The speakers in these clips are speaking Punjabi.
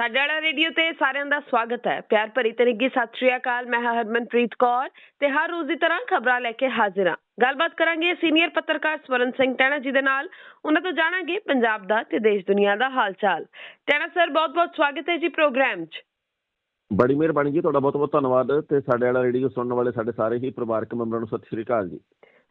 ਸਾਡੇ ਵਾਲਾ ਰੇਡੀਓ ਤੇ ਸਾਰਿਆਂ ਦਾ ਸਵਾਗਤ ਹੈ। ਪਿਆਰ ਭਰੀ ਤੇ ਸਤਿ ਸ਼੍ਰੀ ਅਕਾਲ, ਮੈਂ ਹਰਮਨਪ੍ਰੀਤ ਕੌਰ ਤੇ ਹਰ ਰੋਜ਼ ਦੀ ਤਰ੍ਹਾਂ ਖਬਰਾਂ ਲੈ ਕੇ ਹਾਜ਼ਰ ਹਾਂ। ਗੱਲਬਾਤ ਕਰਾਂਗੇ ਸੀਨੀਅਰ ਪੱਤਰਕਾਰ ਸਵਰਨ ਸਿੰਘ ਟੈਣਾ ਜੀ ਦੇ ਨਾਲ। ਉਹਨਾਂ ਤੋਂ ਜਾਣਾਂਗੇ ਪੰਜਾਬ ਦਾ ਤੇ ਦੇਸ਼ ਦੁਨੀਆ ਦਾ ਹਾਲ ਚਾਲ ਟੈਣਾ ਸਰ ਬਹੁਤ ਬਹੁਤ ਸਵਾਗਤ ਹੈ ਜੀ ਪ੍ਰੋਗਰਾਮ 'ਚ। ਬੜੀ ਮਿਹਰਬਾਨੀ ਜੀ, ਤੁਹਾਡਾ ਬਹੁਤ ਬਹੁਤ ਧੰਨਵਾਦ ਤੇ ਸਾਡੇ ਵਾਲਾ ਰੇਡੀਓ ਸੁਣਨ ਵਾਲੇ ਸਾਡੇ ਸਾਰੇ ਹੀ ਪਰਿਵਾਰਕ ਮੈਂਬਰਾਂ ਨੂੰ ਸਤਿ ਸ਼੍ਰੀ ਅਕਾਲ ਜੀ।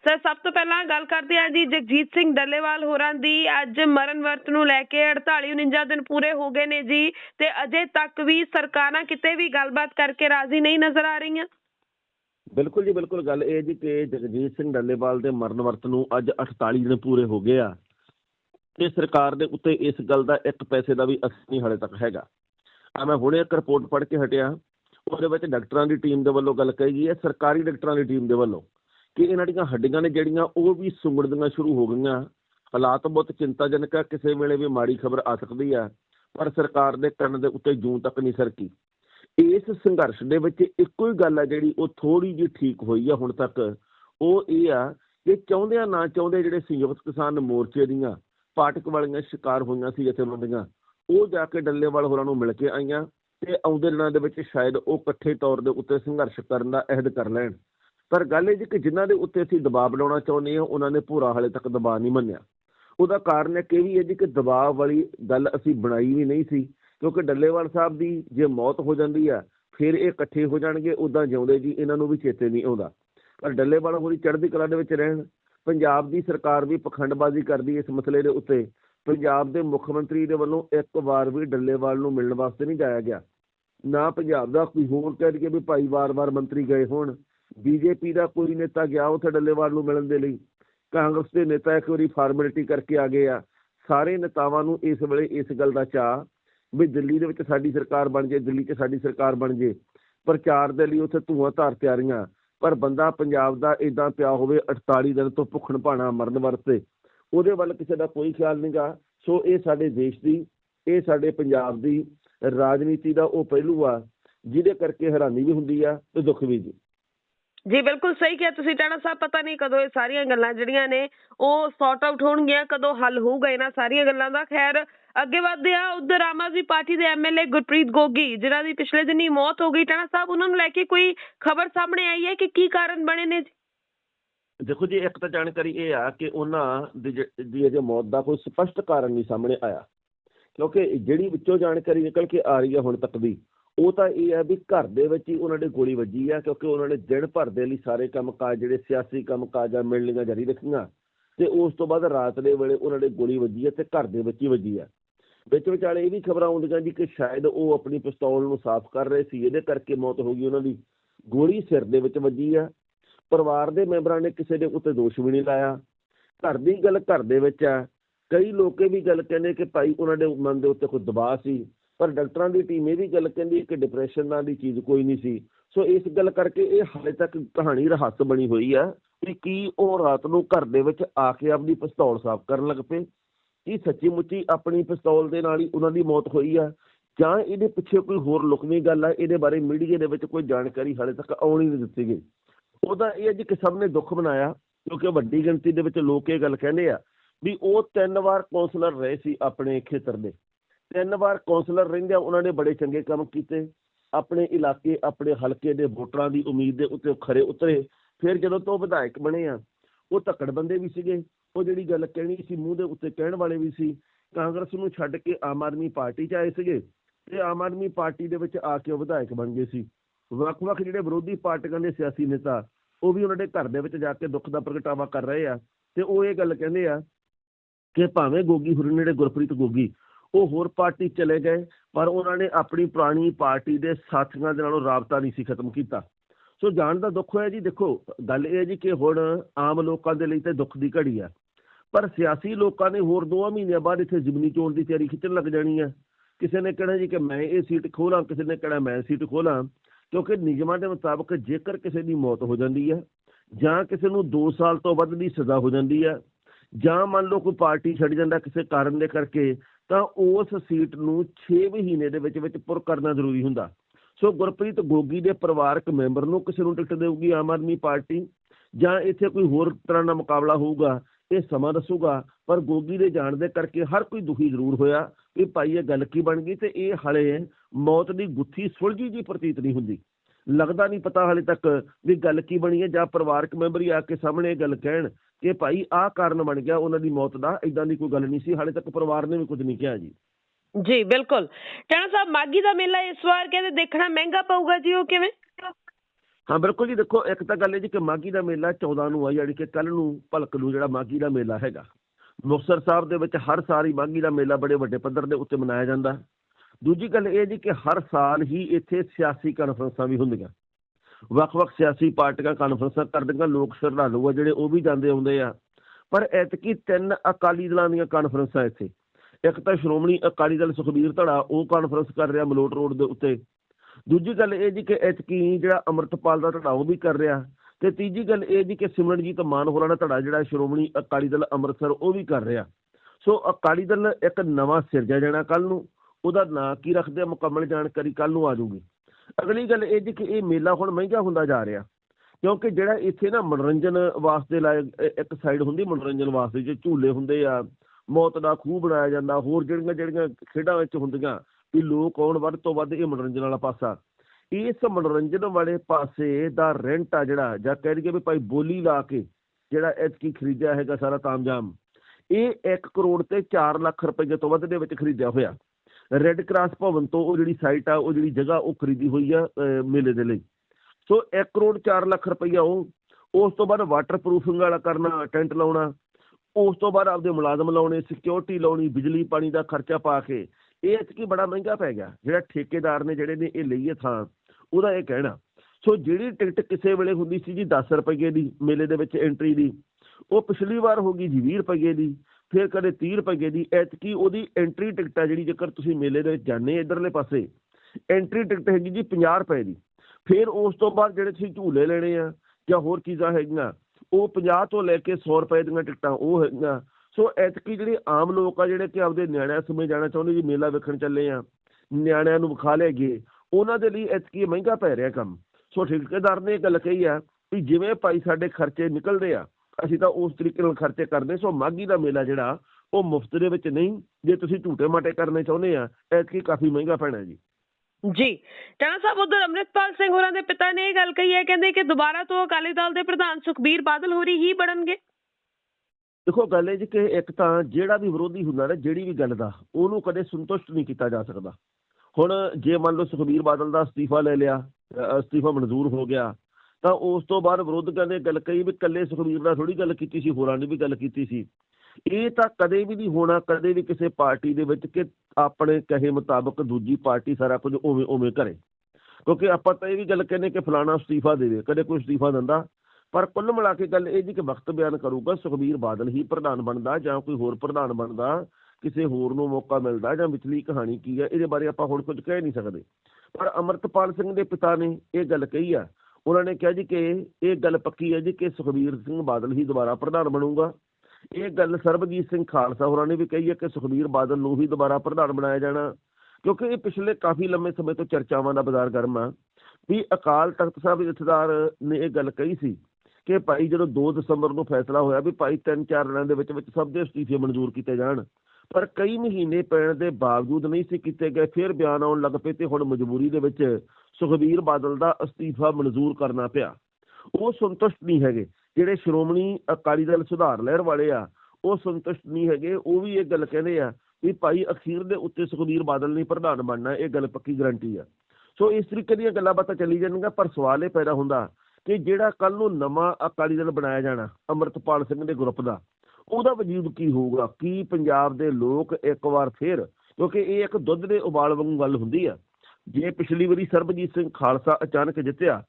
ਸਰ ਸਭ ਤੋਂ ਪਹਿਲਾਂ ਗੱਲ ਕਰਦੇ ਹਾਂ ਜੀ ਜਗਜੀਤ ਸਿੰਘ ਡੱਲੇਵਾਲ ਹੋਰਾਂ ਦੀ। ਅੱਜ ਮਰਨ ਵਰਤ ਨੂੰ ਲੈ ਕੇ 48 49 ਦਿਨ ਪੂਰੇ ਹੋ ਗਏ ਨੇ ਜੀ ਤੇ ਅਜੇ ਤੱਕ ਵੀ ਸਰਕਾਰਾਂ ਕਿਤੇ ਵੀ ਗੱਲਬਾਤ ਕਰਕੇ ਰਾਜ਼ੀ ਨਹੀਂ ਨਜ਼ਰ ਆ ਰਹੀਆਂ। ਬਿਲਕੁਲ ਜੀ, ਬਿਲਕੁਲ ਗੱਲ ਇਹ ਜੀ ਕਿ ਜਗਜੀਤ ਸਿੰਘ ਡੱਲੇਵਾਲ ਦੇ ਮਰਨ ਵਰਤ ਨੂੰ ਅੱਜ 48 ਦਿਨ ਪੂਰੇ ਹੋ ਗਏ ਆ ਤੇ ਸਰਕਾਰ ਦੇ ਉੱਤੇ ਇਸ ਗੱਲ ਦਾ ਇੱਕ ਪੈਸੇ ਦਾ ਵੀ ਅਸਰ ਨਹੀਂ ਹਾਲੇ ਤੱਕ ਹੈਗਾ। ਆ ਮੈਂ ਹੁਣੇ ਇੱਕ ਰਿਪੋਰਟ ਪੜ੍ਹ ਕੇ ਹਟਿਆ। ਉਹਦੇ ਵਿੱਚ ਡਾਕਟਰਾਂ ਦੀ ਟੀਮ ਦੇ ਵੱਲੋਂ ਗੱਲ ਕਹੀ ਗਈ ਹੈ, ਸਰਕਾਰੀ ਡਾਕਟਰਾਂ ਦੀ ਟੀਮ ਦੇ ਵੱਲੋਂ। ਕਿ ਇਹਨਾਂ ਦੀਆਂ ਹੱਡੀਆਂ ਨੇ ਜਿਹੜੀਆਂ ਉਹ ਵੀ ਸੁੰਗੜਦੀਆਂ ਸ਼ੁਰੂ ਹੋ ਗਈਆਂ। ਹਾਲਾਤ ਬਹੁਤ ਚਿੰਤਾਜਨਕ ਆ ਕਿਸੇ ਵੇਲੇ ਵੀ ਮਾੜੀ ਖਬਰ ਆ ਸਕਦੀ ਆ ਪਰ ਸਰਕਾਰ ਦੇ ਕੰਨ ਦੇ ਉੱਤੇ ਜੂੰ ਤੱਕ ਨਹੀਂ ਸਰਕੀ। ਇਸ ਸੰਘਰਸ਼ ਦੇ ਵਿੱਚ ਇੱਕੋ ਹੀ ਗੱਲ ਆ ਜਿਹੜੀ ਉਹ ਥੋੜੀ ਜਿਹੀ ਠੀਕ ਹੋਈ ਆ ਹੁਣ ਤੱਕ। ਉਹ ਇਹ ਆ ਕਿ ਚਾਹੁੰਦਿਆਂ ਨਾ ਚਾਹੁੰਦੇ ਜਿਹੜੇ ਸੰਯੁਕਤ ਕਿਸਾਨ ਮੋਰਚੇ ਦੀਆਂ ਪਾਟਕ ਵਾਲੀਆਂ ਸ਼ਿਕਾਰ ਹੋਈਆਂ ਸੀ ਜਥੇਬੰਦੀਆਂ, ਉਹ ਜਾ ਕੇ ਡੱਲੇਵਾਲ ਹੋਰਾਂ ਨੂੰ ਮਿਲ ਕੇ ਆਈਆਂ ਤੇ ਆਉਂਦੇ ਦਿਨਾਂ ਦੇ ਵਿੱਚ ਸ਼ਾਇਦ ਉਹ ਇਕੱਠੇ ਤੌਰ ਦੇ ਉੱਤੇ ਸੰਘਰਸ਼ ਕਰਨ ਦਾ ਅਹਿਦ ਕਰ ਲੈਣ। ਪਰ ਗੱਲ ਇਹ ਜੀ ਕਿ ਜਿਨ੍ਹਾਂ ਦੇ ਉੱਤੇ ਅਸੀਂ ਦਬਾਅ ਬਣਾਉਣਾ ਚਾਹੁੰਦੇ ਹਾਂ, ਉਹਨਾਂ ਨੇ ਪੂਰਾ ਹਾਲੇ ਤੱਕ ਦਬਾਅ ਨਹੀਂ ਮੰਨਿਆ। ਉਹਦਾ ਕਾਰਨ ਇਹ ਕਿ ਵੀ ਹੈ ਜੀ ਕਿ ਦਬਾਅ ਵਾਲੀ ਗੱਲ ਅਸੀਂ ਬਣਾਈ ਵੀ ਨਹੀਂ ਸੀ, ਕਿਉਂਕਿ ਡੱਲੇਵਾਲ ਸਾਹਿਬ ਦੀ ਜੇ ਮੌਤ ਹੋ ਜਾਂਦੀ ਆ, ਫਿਰ ਇਹ ਇਕੱਠੇ ਹੋ ਜਾਣਗੇ ਉਦਾਂ ਜਿਉਂਦੇ ਜੀ, ਇਹਨਾਂ ਨੂੰ ਵੀ ਚੇਤੇ ਨਹੀਂ ਆਉਂਦਾ। ਪਰ ਡੱਲੇਵਾਲ ਹੋਰੀ ਚੜ੍ਹਦੀ ਕਲਾ ਦੇ ਵਿੱਚ ਰਹਿਣ, ਪੰਜਾਬ ਦੀ ਸਰਕਾਰ ਵੀ ਪਖੰਡਬਾਜ਼ੀ ਕਰਦੀ ਇਸ ਮਸਲੇ ਦੇ ਉੱਤੇ। ਪੰਜਾਬ ਦੇ ਮੁੱਖ ਮੰਤਰੀ ਦੇ ਵੱਲੋਂ ਇੱਕ ਵਾਰ ਵੀ ਡੱਲੇਵਾਲ ਨੂੰ ਮਿਲਣ ਵਾਸਤੇ ਨਹੀਂ ਜਾਇਆ ਗਿਆ। ਨਾ ਪੰਜਾਬ ਦਾ ਕੋਈ ਹੋਰ ਕਹਿ ਦਈਏ ਵੀ ਭਾਈ ਵਾਰ-ਵਾਰ ਮੰਤਰੀ ਗਏ ਹੋਣ ਬੀਜੇਪੀ ਦਾ ਕੋਈ ਨੇਤਾ ਗਿਆ ਉੱਥੇ ਡੱਲੇਵਾਲ ਨੂੰ ਮਿਲਣ ਦੇ ਲਈ। ਕਾਂਗਰਸ ਦੇ ਨੇਤਾ ਇੱਕ ਵਾਰੀ ਫਾਰਮੈਲਿਟੀ ਕਰਕੇ ਆ ਗਏ ਆ। ਸਾਰੇ ਨੇਤਾਵਾਂ ਨੂੰ ਇਸ ਵੇਲੇ ਇਸ ਗੱਲ ਦਾ ਚਾਹ ਵੀ ਦਿੱਲੀ ਦੇ ਵਿੱਚ ਸਾਡੀ ਸਰਕਾਰ ਬਣ ਜੇ, ਦਿੱਲੀ 'ਚ ਸਾਡੀ ਸਰਕਾਰ ਬਣ ਜੇ। ਪ੍ਰਚਾਰ ਦੇ ਲਈ ਉੱਥੇ ਧੂਆਂ ਧਾਰ ਤਿਆਰੀਆਂ ਪਰ ਬੰਦਾ ਪੰਜਾਬ ਦਾ ਇਦਾਂ ਪਿਆ ਹੋਵੇ 48 ਦਿਨ ਤੋਂ ਭੁੱਖਣ ਭਾਣਾ ਮਰਨ ਵਰਤੇ। ਉਹਦੇ ਵੱਲ ਕਿਸੇ ਦਾ ਕੋਈ ਖਿਆਲ ਨਹੀਂਗਾ ਸੋ ਇਹ ਸਾਡੇ ਦੇਸ਼ ਦੀ, ਇਹ ਸਾਡੇ ਪੰਜਾਬ ਦੀ ਰਾਜਨੀਤੀ ਦਾ ਉਹ ਪਹਿਲੂ ਆ, ਜਿਹਦੇ ਕਰਕੇ ਹੈਰਾਨੀ ਵੀ ਹੁੰਦੀ ਆ ਤੇ ਦੁੱਖ ਵੀ ਜੀ। ਜੀ, ਬਿਲਕੁਲ ਸਹੀ ਕਿਹਾ ਤੁਸੀਂ, ਟਾਣਾ ਸਾਹਿਬ, ਪਤਾ ਨਹੀਂ ਕਦੋਂ ਇਹ ਸਾਰੀਆਂ ਗੱਲਾਂ ਜਿਹੜੀਆਂ ਨੇ, ਉਹ ਸੌਟ ਆਊਟ ਹੋਣਗੀਆਂ, ਕਦੋਂ ਹੱਲ ਹੋਊਗਾ ਇਹਨਾਂ ਸਾਰੀਆਂ ਗੱਲਾਂ ਦਾ। ਖੈਰ, ਅੱਗੇ ਵਧਦੇ ਆ ਉਧਰ ਆਮ ਆਦਮੀ ਪਾਰਟੀ ਦੇ ਐਮਐਲਏ ਗੁਰਪ੍ਰੀਤ ਗੋਗੀ, ਜਿਨ੍ਹਾਂ ਦੀ ਪਿਛਲੇ ਦਿਨੀ ਮੌਤ ਹੋ ਗਈ, ਟਾਣਾ ਸਾਹਿਬ, ਉਹਨਾਂ ਨੂੰ ਲੈ ਕੇ ਕੋਈ ਖਬਰ ਸਾਹਮਣੇ ਆਈ ਹੈ ਕਿ ਕੀ ਕਾਰਨ ਬਣੇ ਨੇ? ਜੀ ਦੇਖੋ ਜੀ, ਇੱਕ ਤਾਂ ਜਾਣਕਾਰੀ ਇਹ ਆ ਕਿ ਉਹਨਾਂ ਦੀ ਦੀ ਅਜੇ ਮੌਤ ਦਾ ਕੋਈ ਸਪਸ਼ਟ ਕਾਰਨ ਨਹੀਂ ਸਾਹਮਣੇ ਆਇਆ। ਕਿਉਂਕਿ ਜਿਹੜੀ ਵਿੱਚੋਂ ਜਾਣਕਾਰੀ ਨਿਕਲ ਕੇ ਆ ਰਹੀ ਹੈ ਹੁਣ ਤੱਕ ਦੀ ਉਹ ਤਾਂ ਇਹ ਹੈ ਵੀ ਘਰ ਦੇ ਵਿੱਚ ਹੀ ਉਹਨਾਂ ਦੇ ਗੋਲੀ ਵੱਜੀ ਆ, ਕਿਉਂਕਿ ਉਹਨਾਂ ਨੇ ਦਿਨ ਭਰ ਦੇ ਲਈ ਸਾਰੇ ਕੰਮਕਾਜ ਜਿਹੜੇ ਸਿਆਸੀ ਕੰਮਕਾਜ ਆ ਮਿਲਣੀਆਂ ਜਾਰੀ ਰੱਖੀਆਂ ਤੇ ਉਸ ਤੋਂ ਬਾਅਦ ਰਾਤ ਦੇ ਵੇਲੇ ਉਹਨਾਂ ਦੇ ਗੋਲੀ ਵੱਜੀ ਹੈ ਤੇ ਘਰ ਦੇ ਵਿੱਚ ਹੀ ਵੱਜੀ ਆ। ਵਿੱਚ ਵਿਚਾਲੇ ਇਹ ਵੀ ਖਬਰਾਂ ਆਉਂਦੀਆਂ ਜੀ ਕਿ ਸ਼ਾਇਦ ਉਹ ਆਪਣੀ ਪਿਸਤੌਲ ਨੂੰ ਸਾਫ਼ ਕਰ ਰਹੇ ਸੀ, ਇਹਦੇ ਕਰਕੇ ਮੌਤ ਹੋ ਗਈ ਉਹਨਾਂ ਦੀ। ਗੋਲੀ ਸਿਰ ਦੇ ਵਿੱਚ ਵੱਜੀ ਆ। ਪਰਿਵਾਰ ਦੇ ਮੈਂਬਰਾਂ ਨੇ ਕਿਸੇ ਦੇ ਉੱਤੇ ਦੋਸ਼ ਵੀ ਨਹੀਂ ਲਾਇਆ। ਘਰ ਦੀ ਗੱਲ ਘਰ ਦੇ ਵਿੱਚ ਆ। ਕਈ ਲੋਕ ਇਹ ਵੀ ਗੱਲ ਕਹਿੰਦੇ ਕਿ ਭਾਈ ਉਹਨਾਂ ਦੇ ਮਨ ਦੇ ਉੱਤੇ ਕੋਈ ਦਬਾਅ ਸੀ। ਪਰ ਡਾਕਟਰਾਂ ਦੀ ਟੀਮ ਇਹ ਵੀ ਗੱਲ ਕਹਿੰਦੀ ਕਿ ਡਿਪਰੈਸ਼ਨ ਨਾਂ ਦੀ ਚੀਜ਼ ਕੋਈ ਨਹੀਂ ਸੀ। ਸੋ ਇਸ ਗੱਲ ਕਰਕੇ ਇਹ ਹਾਲੇ ਤੱਕ ਕਹਾਣੀ ਰਹੱਸ ਬਣੀ ਹੋਈ ਆ ਕਿ ਕੀ ਉਹ ਰਾਤ ਨੂੰ ਘਰ ਦੇ ਵਿੱਚ ਆ ਕੇ ਆਪਣੀ ਪਿਸਤੌਲ ਸਾਫ਼ ਕਰਨ ਲੱਗ ਪਏ। ਕੀ ਸੱਚੀ ਮੁੱਚੀ ਆਪਣੀ ਪਿਸਤੌਲ ਦੇ ਨਾਲ ਹੀ ਉਹਨਾਂ ਦੀ ਮੌਤ ਹੋਈ ਆ? ਜਾਂ ਇਹਦੇ ਪਿੱਛੇ ਕੋਈ ਹੋਰ ਲੁਕਵੀਂ ਗੱਲ ਆ? ਇਹਦੇ ਬਾਰੇ ਮੀਡੀਆ ਦੇ ਵਿੱਚ ਕੋਈ ਜਾਣਕਾਰੀ ਹਾਲੇ ਤੱਕ ਆਉਣੀ ਨਹੀਂ ਦਿੱਤੀ ਗਈ। ਉਹਦਾ ਇਹ ਹੈ ਜੀ ਕਿ ਸਭ ਨੇ ਦੁੱਖ ਮਨਾਇਆ, ਕਿਉਂਕਿ ਵੱਡੀ ਗਿਣਤੀ ਦੇ ਵਿੱਚ ਲੋਕ ਇਹ ਗੱਲ ਕਹਿੰਦੇ ਆ ਵੀ ਉਹ ਤਿੰਨ ਵਾਰ ਕੌਂਸਲਰ ਰਹੇ ਸੀ ਆਪਣੇ ਖੇਤਰ ਦੇ। ਤਿੰਨ ਵਾਰ ਕੌਂਸਲਰ ਰਹਿੰਦਿਆਂ ਉਹਨਾਂ ਨੇ ਬੜੇ ਚੰਗੇ ਕੰਮ ਕੀਤੇ। ਆਪਣੇ ਇਲਾਕੇ, ਆਪਣੇ ਹਲਕੇ ਦੇ ਵੋਟਰਾਂ ਦੀ ਉਮੀਦ ਦੇ ਉੱਤੇ ਖਰੇ ਉਤਰੇ। ਫਿਰ ਜਦੋਂ ਤੋਂ ਵਿਧਾਇਕ ਬਣੇ ਆ, ਉਹ ਧੱਕੜ ਬੰਦੇ ਵੀ ਸੀਗੇ। ਉਹ ਜਿਹੜੀ ਗੱਲ ਕਹਿਣੀ ਸੀ, ਮੂੰਹ ਦੇ ਉੱਤੇ ਕਹਿਣ ਵਾਲੇ ਵੀ ਸੀ, ਕਾਂਗਰਸ ਨੂੰ ਛੱਡ ਕੇ ਆਮ ਆਦਮੀ ਪਾਰਟੀ 'ਚ ਆਏ ਸੀਗੇ। ਤੇ ਆਮ ਆਦਮੀ ਪਾਰਟੀ ਦੇ ਵਿੱਚ ਆ ਕੇ ਉਹ ਵਿਧਾਇਕ ਬਣ ਗਏ ਸੀ। ਵੱਖ-ਵੱਖ ਜਿਹੜੇ ਵਿਰੋਧੀ ਪਾਰਟੀਆਂ ਦੇ ਸਿਆਸੀ ਨੇਤਾ, ਉਹ ਵੀ ਉਹਨਾਂ ਦੇ ਘਰ ਦੇ ਵਿੱਚ ਜਾ ਕੇ ਦੁੱਖ ਦਾ ਪ੍ਰਗਟਾਵਾ ਕਰ ਰਹੇ ਆ। ਤੇ ਉਹ ਇਹ ਗੱਲ ਕਹਿੰਦੇ ਆ ਕਿ ਭਾਵੇਂ ਗੋਗੀ ਹੁਰੀ ਨੇੜੇ ਗੁਰਪ੍ਰੀਤ ਗੋਗੀ ਉਹ ਹੋਰ ਪਾਰਟੀ ਚਲੇ ਗਏ, ਪਰ ਉਹਨਾਂ ਨੇ ਆਪਣੀ ਪੁਰਾਣੀ ਪਾਰਟੀ ਦੇ ਸਾਥੀਆਂ ਦੇ ਨਾਲੋਂ ਰਾਬਤਾ ਨਹੀਂ ਸੀ ਖਤਮ ਕੀਤਾ। ਸੋ ਜਾਣ ਦਾ ਦੁੱਖ ਹੋਇਆ ਜੀ, ਦੇਖੋ, ਗੱਲ ਇਹ ਹੈ ਜੀ ਕਿ ਹੁਣ ਆਮ ਲੋਕਾਂ ਦੇ ਲਈ ਤੇ ਦੁੱਖ ਦੀ ਘੜੀ ਆ। ਪਰ ਸਿਆਸੀ ਲੋਕਾਂ ਨੇ ਹੋਰ 2 ਮਹੀਨਿਆਂ ਬਾਅਦ ਇੱਥੇ ਜ਼ਿਮਨੀ ਚੋਣ ਦੀ ਤਿਆਰੀ ਖਿੱਚਣ ਲੱਗ ਜਾਣੀ ਹੈ ਕਿਸੇ ਨੇ ਕਹਿਣਾ ਜੀ ਕਿ ਮੈਂ ਇਹ ਸੀਟ ਖੋਲਾਂ, ਕਿਸੇ ਨੇ ਕਹਿਣਾ ਮੈਂ ਸੀਟ ਖੋਲਾਂ, ਕਿਉਂਕਿ ਨਿਯਮਾਂ ਦੇ ਮੁਤਾਬਕ ਜੇਕਰ ਕਿਸੇ ਦੀ ਮੌਤ ਹੋ ਜਾਂਦੀ ਹੈ ਜਾਂ ਕਿਸੇ ਨੂੰ 2 ਸਾਲ ਤੋਂ ਵੱਧ ਦੀ ਸਜ਼ਾ ਹੋ ਜਾਂਦੀ ਹੈ ਜਾਂ ਮੰਨ ਲਓ ਕੋਈ ਪਾਰਟੀ ਛੱਡ ਜਾਂਦਾ ਕਿਸੇ ਕਾਰਨ ਦੇ ਕਰਕੇ ਤਾਂ ਉਸ ਸੀਟ ਨੂੰ 6 ਮਹੀਨੇ ਦੇ ਵਿੱਚ ਵਿੱਚ ਪੁਰ ਕਰਨਾ ਜ਼ਰੂਰੀ ਹੁੰਦਾ। ਸੋ ਗੁਰਪ੍ਰੀਤ ਗੋਗੀ ਦੇ ਪਰਿਵਾਰਕ ਮੈਂਬਰ ਨੂੰ ਕਿਸੇ ਨੂੰ ਟਿਕਟ ਦੇਊਗੀ ਆਮ ਆਦਮੀ ਪਾਰਟੀ? ਜਾਂ ਇੱਥੇ ਕੋਈ ਹੋਰ ਤਰ੍ਹਾਂ ਦਾ ਮੁਕਾਬਲਾ ਹੋਊਗਾ? ਇਹ ਸਮਾਂ ਦੱਸੂਗਾ। ਪਰ ਗੋਗੀ ਦੇ ਜਾਣ ਦੇ ਕਰਕੇ ਹਰ ਕੋਈ ਦੁਖੀ ਜ਼ਰੂਰ ਹੋਇਆ ਵੀ ਭਾਈ ਇਹ ਗੱਲ ਕੀ ਬਣ ਗਈ ਤੇ ਇਹ ਹਲੇ ਮੌਤ ਦੀ ਗੁੱਥੀ ਸੁਲਝੀ ਜੀ ਪ੍ਰਤੀਤ ਨਹੀਂ ਹੁੰਦੀ। ਲੱਗਦਾ ਨਹੀਂ ਪਤਾ ਹਲੇ ਤੱਕ ਵੀ ਗੱਲ ਕੀ ਬਣੀ ਹੈ ਜਾਂ ਪਰਿਵਾਰਕ ਮੈਂਬਰ ਹੀ ਆ ਕੇ ਸਾਹਮਣੇ ਗੱਲ ਕਹਿਣ ਕਿ ਭਾਈ ਆਹ ਕਾਰਨ ਬਣ ਗਿਆ ਉਹਨਾਂ ਦੀ ਮੌਤ ਦਾ ਇਦਾਂ ਦੀ ਕੋਈ ਗੱਲ ਨਹੀਂ ਸੀ ਹਲੇ ਤੱਕ ਪਰਿਵਾਰ ਨੇ ਵੀ ਕੁਝ ਨਹੀਂ ਕਿਹਾ ਜੀ। ਜੀ ਬਿਲਕੁਲ। ਟਾਣਾ ਸਾਹਿਬ ਮਾਗੀ ਦਾ ਮੇਲਾ ਇਸ ਵਾਰ ਕਹਿੰਦੇ ਦੇਖਣਾ ਮਹਿੰਗਾ ਪਊਗਾ ਜੀ ਉਹ ਕਿਵੇਂ? ਹਾਂ ਬਿਲਕੁਲ ਜੀ ਦੇਖੋ ਇੱਕ ਤਾਂ ਗੱਲ ਇਹ ਜੀ ਕਿ ਮਾਗੀ ਦਾ ਮੇਲਾ 14 ਨੂੰ ਆ ਯਾਨੀ ਕਿ ਕੱਲ ਨੂੰ ਭਲਕ ਨੂੰ ਜਿਹੜਾ ਮਾਗੀ ਦਾ ਮੇਲਾ ਹੈਗਾ। ਮੁਕਤਸਰ ਸਾਹਿਬ ਦੇ ਵਿੱਚ ਹਰ ਸਾਲ ਹੀ ਮਾਗੀ ਦਾ ਮੇਲਾ ਬੜੇ ਵੱਡੇ ਪੱਧਰ ਦੇ ਉੱਤੇ ਮਨਾਇਆ ਜਾਂਦਾ। ਦੂਜੀ ਗੱਲ ਇਹ ਜੀ ਕਿ ਹਰ ਸਾਲ ਹੀ ਇੱਥੇ ਸਿਆਸੀ ਕਾਨਫਰੰਸਾਂ ਵੀ ਹੁੰਦੀਆਂ। ਵੱਖ-ਵੱਖ ਸਿਆਸੀ ਪਾਰਟੀਆਂ ਕਾਨਫਰੰਸਾਂ ਕਰਦੀਆਂ, ਲੋਕ ਸ਼ਰਧਾਲੂ ਆ ਜਿਹੜੇ ਉਹ ਵੀ ਜਾਂਦੇ ਆਉਂਦੇ ਆ। ਪਰ ਐਤਕੀ ਤਿੰਨ ਅਕਾਲੀ ਦਲਾਂ ਦੀਆਂ ਕਾਨਫਰੰਸਾਂ ਇੱਥੇ। ਇੱਕ ਤਾਂ ਸ਼੍ਰੋਮਣੀ ਅਕਾਲੀ ਦਲ ਸੁਖਬੀਰ ਧੜਾ, ਉਹ ਕਾਨਫਰੰਸ ਕਰ ਰਿਹਾ ਮਲੋਟ ਰੋਡ ਦੇ ਉੱਤੇ। ਦੂਜੀ ਗੱਲ ਇਹ ਜੀ ਕਿ ਐਤਕੀ ਜਿਹੜਾ ਅਮਰਤਪਾਲ ਦਾ ਧੜਾ ਉਹ ਵੀ ਕਰ ਰਿਹਾ। ਤੇ ਤੀਜੀ ਗੱਲ ਇਹ ਜੀ ਕਿ ਸਿਮਰਨਜੀਤ ਮਾਨ ਹੋਰਾਂ ਦਾ ਧੜਾ ਜਿਹੜਾ ਸ਼੍ਰੋਮਣੀ ਅਕਾਲੀ ਦਲ ਅੰਮ੍ਰਿਤਸਰ ਉਹ ਵੀ ਕਰ ਰਿਹਾ। ਸੋ ਅਕਾਲੀ ਦਲ ਇੱਕ ਨਵਾਂ ਸਿਰਜਿਆ ਜਾਣਾ ਕੱਲ ਨੂੰ। ਉਹਦਾ ਨਾਂ ਕੀ ਰੱਖਦੇ ਆ ਮੁਕੰਮਲ ਜਾਣਕਾਰੀ ਕੱਲ ਨੂੰ ਆ ਜਾਊਗੀ। ਅਗਲੀ ਗੱਲ ਇਹ ਜੀ ਕਿ ਇਹ ਮੇਲਾ ਹੁਣ ਮਹਿੰਗਾ ਹੁੰਦਾ ਜਾ ਰਿਹਾ। ਕਿਉਂਕਿ ਜਿਹੜਾ ਇੱਥੇ ਨਾ ਮਨੋਰੰਜਨ ਵਾਸਤੇ ਲਾਇਕ ਇੱਕ ਸਾਈਡ ਹੁੰਦੀ ਮਨੋਰੰਜਨ ਵਾਸਤੇ, ਜੇ ਝੂਲੇ ਹੁੰਦੇ ਆ, ਮੌਤ ਦਾ ਖੂਹ ਬਣਾਇਆ ਜਾਂਦਾ, ਹੋਰ ਜਿਹੜੀਆਂ ਜਿਹੜੀਆਂ ਖੇਡਾਂ ਵਿੱਚ ਹੁੰਦੀਆਂ, ਵੀ ਲੋਕ ਆਉਣ ਵੱਧ ਤੋਂ ਵੱਧ ਇਹ ਮਨੋਰੰਜਨ ਵਾਲਾ ਪਾਸਾ। ਇਸ ਮਨੋਰੰਜਨ ਵਾਲੇ ਪਾਸੇ ਦਾ ਰੈਂਟ ਆ ਜਿਹੜਾ, ਜਾਂ ਕਹਿ ਲਈਏ ਵੀ ਭਾਈ ਬੋਲੀ ਲਾ ਕੇ, ਜਿਹੜਾ ਐਤਕੀ ਖਰੀਦਿਆ ਹੈਗਾ ਸਾਰਾ ਤਾਮਜਾਮ ਇਹ 1 ਕਰੋੜ ਤੇ 4 ਲੱਖ ਰੁਪਏ ਤੋਂ ਵੱਧ ਦੇ ਵਿੱਚ ਖਰੀਦਿਆ ਹੋਇਆ। ਰੈੱਡ ਕਰਾਸ ਭਵਨ ਤੋਂ ਉਹ ਜਿਹੜੀ ਸਾਈਟ ਆ, ਉਹ ਜਿਹੜੀ ਜਗ੍ਹਾ ਉਹ ਖਰੀਦੀ ਹੋਈ ਆ ਮੇਲੇ ਦੇ ਲਈ। ਸੋ 1 ਕਰੋੜ 4 ਲੱਖ ਰੁਪਈਆ ਉਹ, ਉਸ ਤੋਂ ਬਾਅਦ ਵਾਟਰਪ੍ਰੂਫਿੰਗ ਵਾਲਾ ਕਰਨਾ ਟੈਂਟ ਲਾਉਣਾ, ਉਸ ਤੋਂ ਬਾਅਦ ਆਪਦੇ ਮੁਲਾਜ਼ਮ ਲਾਉਣੇ ਸਿਕਿਉਰਿਟੀ ਲਾਉਣੀ, ਬਿਜਲੀ ਪਾਣੀ ਦਾ ਖਰਚਾ ਪਾ ਕੇ। ਇਹ ਇਤਕੀ ਬੜਾ ਮਹਿੰਗਾ ਪੈ ਗਿਆ, ਜਿਹੜਾ ਠੇਕੇਦਾਰ ਨੇ ਜਿਹੜੇ ਨੇ ਇਹ ਲਈ ਹੈ ਥਾਂ, ਉਹਦਾ ਇਹ ਕਹਿਣਾ। ਸੋ ਜਿਹੜੀ ਟਿਕਟ ਕਿਸੇ ਵੇਲੇ ਹੁੰਦੀ ਸੀ ਜੀ 10 ਰੁਪਏ ਦੀ, ਮੇਲੇ ਦੇ ਵਿੱਚ ਐਂਟਰੀ ਦੀ, ਉਹ ਪਿਛਲੀ ਵਾਰ ਹੋ ਗਈ ਜੀ 20 ਰੁਪਏ ਦੀ। ਫਿਰ ਕਦੇ 30 ਰੁਪਏ ਦੀ, ਐਤਕੀ ਉਹਦੀ ਐਂਟਰੀ ਟਿਕਟ ਆ ਜਿਹੜੀ ਜੇਕਰ ਤੁਸੀਂ ਮੇਲੇ ਦੇ ਵਿੱਚ ਜਾਂਦੇ ਇਧਰਲੇ ਪਾਸੇ ਐਂਟਰੀ ਟਿਕਟ ਹੈਗੀ ਜੀ 50 ਰੁਪਏ ਦੀ। ਫਿਰ ਉਸ ਤੋਂ ਬਾਅਦ ਜਿਹੜੇ ਤੁਸੀਂ ਝੂਲੇ ਲੈਣੇ ਆ ਜਾਂ ਹੋਰ ਚੀਜ਼ਾਂ ਹੈਗੀਆਂ, ਉਹ 50 ਤੋਂ ਲੈ ਕੇ 100 ਰੁਪਏ ਦੀਆਂ ਟਿਕਟਾਂ ਉਹ ਹੈਗੀਆਂ। ਸੋ ਐਤਕੀ ਜਿਹੜੇ ਆਮ ਲੋਕ ਆ ਜਿਹੜੇ ਕਿ ਆਪਦੇ ਨਿਆਣਿਆਂ ਸਮੇਂ ਜਾਣਾ ਚਾਹੁੰਦੇ ਜੀ ਮੇਲਾ ਵੇਖਣ ਚੱਲੇ ਆ, ਨਿਆਣਿਆਂ ਨੂੰ ਵਿਖਾ ਲੈ ਗਏ, ਉਹਨਾਂ ਦੇ ਲਈ ਐਤਕੀ ਮਹਿੰਗਾ ਪੈ ਰਿਹਾ ਕੰਮ। ਸੋ ਠੇਕੇਦਾਰ ਨੇ ਇਹ ਗੱਲ ਕਹੀ ਆ ਵੀ ਜਿਵੇਂ ਭਾਈ ਸਾਡੇ ਖਰਚੇ ਨਿਕਲਦੇ ਆ ਅਸੀਂ ਤਾਂ ਉਸ ਤਰੀਕੇ ਨਾਲ ਖਰਚੇ ਕਰਦੇ ਸੋ ਮਾਗੀ ਦਾ ਮੇਲਾ ਜਿਹੜਾ ਉਹ ਮੁਫਤ ਦੇ ਵਿੱਚ ਨਹੀਂ ਜੇ ਤੁਸੀਂ ਝੂਟੇ ਮਾਟੇ ਕਰਨੇ ਚਾਹੁੰਦੇ ਆ ਐਤਕੀ ਕਾਫੀ ਮਹਿੰਗਾ ਪੈਣਾ ਜੀ। ਜੀ ਟਾਣਾ ਸਾਹਿਬ ਉਧਰ ਅੰਮ੍ਰਿਤਪਾਲ ਸਿੰਘ ਹੋਰਾਂ ਦੇ ਪਿਤਾ ਨੇ ਇਹ ਗੱਲ ਕਹੀ ਹੈ ਕਹਿੰਦੇ ਕਿ ਦੁਬਾਰਾ ਤੋਂ ਅਕਾਲੀ ਦਲ ਦੇ ਪ੍ਰਧਾਨ ਸੁਖਬੀਰ ਬਾਦਲ ਹੋਰੀ ਹੀ ਬਣਨਗੇ। ਦੇਖੋ ਗੱਲ ਇਹ ਜੀ ਕਿ ਇੱਕ ਤਾਂ ਜਿਹੜਾ ਵੀ ਵਿਰੋਧੀ ਹੁੰਦਾ ਨਾ ਜਿਹੜੀ ਵੀ ਗੱਲ ਦਾ ਉਹਨੂੰ ਕਦੇ ਸੰਤੁਸ਼ਟ ਨਹੀਂ ਕੀਤਾ ਜਾ ਸਕਦਾ। ਹੁਣ ਜੇ ਮੰਨ ਲਓ ਸੁਖਬੀਰ ਬਾਦਲ ਦਾ ਅਸਤੀਫਾ ਲੈ ਲਿਆ ਅਸਤੀਫਾ ਮਨਜ਼ੂਰ ਹੋ ਗਿਆ ਤਾਂ ਉਸ ਤੋਂ ਬਾਅਦ ਵਿਰੋਧਕਾਂ ਨੇ ਗੱਲ ਕਹੀ ਵੀ ਇਕੱਲੇ ਸੁਖਬੀਰ ਨਾਲ ਥੋੜੀ ਗੱਲ ਕੀਤੀ ਸੀ, ਹੋਰਾਂ ਨੇ ਵੀ ਗੱਲ ਕੀਤੀ ਸੀ। ਇਹ ਤਾਂ ਕਦੇ ਵੀ ਨਹੀਂ ਹੋਣਾ, ਕਦੇ ਵੀ ਕਿਸੇ ਪਾਰਟੀ ਦੇ ਵਿੱਚ ਕਿ ਆਪਣੇ ਕਹੇ ਮੁਤਾਬਕ ਦੂਜੀ ਪਾਰਟੀ ਸਾਰਾ ਕੁਝ ਉਵੇਂ ਉਵੇਂ ਕਰੇ। ਕਿਉਂਕਿ ਆਪਾਂ ਤਾਂ ਇਹ ਵੀ ਗੱਲ ਕਹਿੰਦੇ ਕਿ ਫਲਾਣਾ ਅਸਤੀਫਾ ਦੇਵੇ ਕਦੇ ਕੋਈ ਅਸਤੀਫਾ ਦਿੰਦਾ। ਪਰ ਕੁੱਲ ਮਿਲਾ ਕੇ ਗੱਲ ਇਹ ਜੀ ਕਿ ਵਕਤ ਬਿਆਨ ਕਰੂਗਾ, ਸੁਖਬੀਰ ਬਾਦਲ ਹੀ ਪ੍ਰਧਾਨ ਬਣਦਾ ਜਾਂ ਕੋਈ ਹੋਰ ਪ੍ਰਧਾਨ ਬਣਦਾ, ਕਿਸੇ ਹੋਰ ਨੂੰ ਮੌਕਾ ਮਿਲਦਾ ਜਾਂ ਵਿਚਲੀ ਕਹਾਣੀ ਕੀ ਹੈ, ਇਹਦੇ ਬਾਰੇ ਆਪਾਂ ਹੁਣ ਕੁਝ ਕਹਿ ਨਹੀਂ ਸਕਦੇ। ਪਰ ਅਮਰਤਪਾਲ ਸਿੰਘ ਦੇ ਪਿਤਾ ਨੇ ਇਹ ਗੱਲ ਕਹੀ ਆ ਉਹਨਾਂ ਨੇ ਕਿਹਾ ਜੀ ਕਿ ਇਹ ਗੱਲ ਪੱਕੀ ਹੈ ਜੀ ਕਿ ਸੁਖਬੀਰ ਸਿੰਘ ਬਾਦਲ ਹੀ ਦੁਬਾਰਾ ਪ੍ਰਧਾਨ ਬਣੂਗਾ। ਇਹ ਗੱਲ ਸਰਬਜੀਤ ਸਿੰਘ ਖਾਲਸਾ ਹੋਰਾਂ ਨੇ ਵੀ ਕਹੀ ਹੈ ਕਿ ਸੁਖਬੀਰ ਬਾਦਲ ਨੂੰ ਹੀ ਦੁਬਾਰਾ ਪ੍ਰਧਾਨ ਬਣਾਇਆ ਜਾਣਾ। ਕਿਉਂਕਿ ਇਹ ਪਿਛਲੇ ਕਾਫੀ ਲੰਮੇ ਸਮੇਂ ਤੋਂ ਚਰਚਾਵਾਂ ਦਾ ਬਾਜ਼ਾਰ ਗਰਮ ਆ। ਵੀ ਅਕਾਲ ਤਖਤ ਸਾਹਿਬ ਜਥੇਦਾਰ ਨੇ ਇਹ ਗੱਲ ਕਹੀ ਸੀ ਕਿ ਭਾਈ ਜਦੋਂ 2 ਦਸੰਬਰ ਨੂੰ ਫੈਸਲਾ ਹੋਇਆ ਵੀ ਭਾਈ ਤਿੰਨ ਚਾਰ ਦਿਨਾਂ ਦੇ ਵਿੱਚ ਵਿੱਚ ਸਭ ਦੇ ਅਸਤੀਫੇ ਮਨਜ਼ੂਰ ਕੀਤੇ ਜਾਣ ਪਰ ਕਈ ਮਹੀਨੇ ਪੈਣ ਦੇ ਬਾਵਜੂਦ ਨਹੀਂ ਸੀ ਕੀਤੇ ਗਏ, ਫਿਰ ਬਿਆਨ ਆਉਣ ਲੱਗ ਪਏ ਤੇ ਹੁਣ ਮਜਬੂਰੀ ਦੇ ਵਿੱਚ ਸੁਖਬੀਰ ਬਾਦਲ ਦਾ ਅਸਤੀਫਾ ਮਨਜ਼ੂਰ ਕਰਨਾ ਪਿਆ। ਉਹ ਸੰਤੁਸ਼ਟ ਨਹੀਂ ਹੈਗੇ। ਜਿਹੜੇ ਸ਼੍ਰੋਮਣੀ ਅਕਾਲੀ ਦਲ ਸੁਧਾਰ ਲਹਿਰ ਵਾਲੇ ਆ, ਉਹ ਸੰਤੁਸ਼ਟ ਨਹੀਂ ਹੈਗੇ। ਉਹ ਵੀ ਇਹ ਗੱਲ ਕਹਿੰਦੇ ਆ ਵੀ ਭਾਈ ਅਖੀਰ ਦੇ ਉੱਤੇ ਸੁਖਬੀਰ ਬਾਦਲ ਨੇ ਪ੍ਰਧਾਨ ਬਣਨਾ, ਇਹ ਗੱਲ ਪੱਕੀ ਗਰੰਟੀ ਆ। ਸੋ ਇਸ ਤਰੀਕੇ ਦੀਆਂ ਗੱਲਾਂ ਬਾਤਾਂ ਚੱਲੀ ਜਾਣਗੀਆਂ, ਪਰ ਸਵਾਲ ਇਹ ਪੈਦਾ ਹੁੰਦਾ ਕਿ ਜਿਹੜਾ ਕੱਲ ਨੂੰ ਨਵਾਂ ਅਕਾਲੀ ਦਲ ਬਣਾਇਆ ਜਾਣਾ, ਅਮਰਤਪਾਲ ਸਿੰਘ ਦੇ ਗਰੁੱਪ ਦਾ ਉਹਦਾ ਵਜੀਬ ਕੀ ਹੋਊਗਾ? ਕੀ ਪੰਜਾਬ ਦੇ ਲੋਕ ਇੱਕ ਵਾਰ ਫੇਰ, ਕਿਉਂਕਿ ਇਹ ਇੱਕ ਦੁੱਧ ਦੇ ਉਬਾਲ ਵਾਂਗੂ ਗੱਲ ਹੁੰਦੀ ਆ। ਜੇ ਪਿਛਲੀ ਵਾਰੀ ਸਰਬਜੀਤ ਸਿੰਘ ਖਾਲਸਾ ਅਚਾਨਕ ਜਿੱਤਿਆ,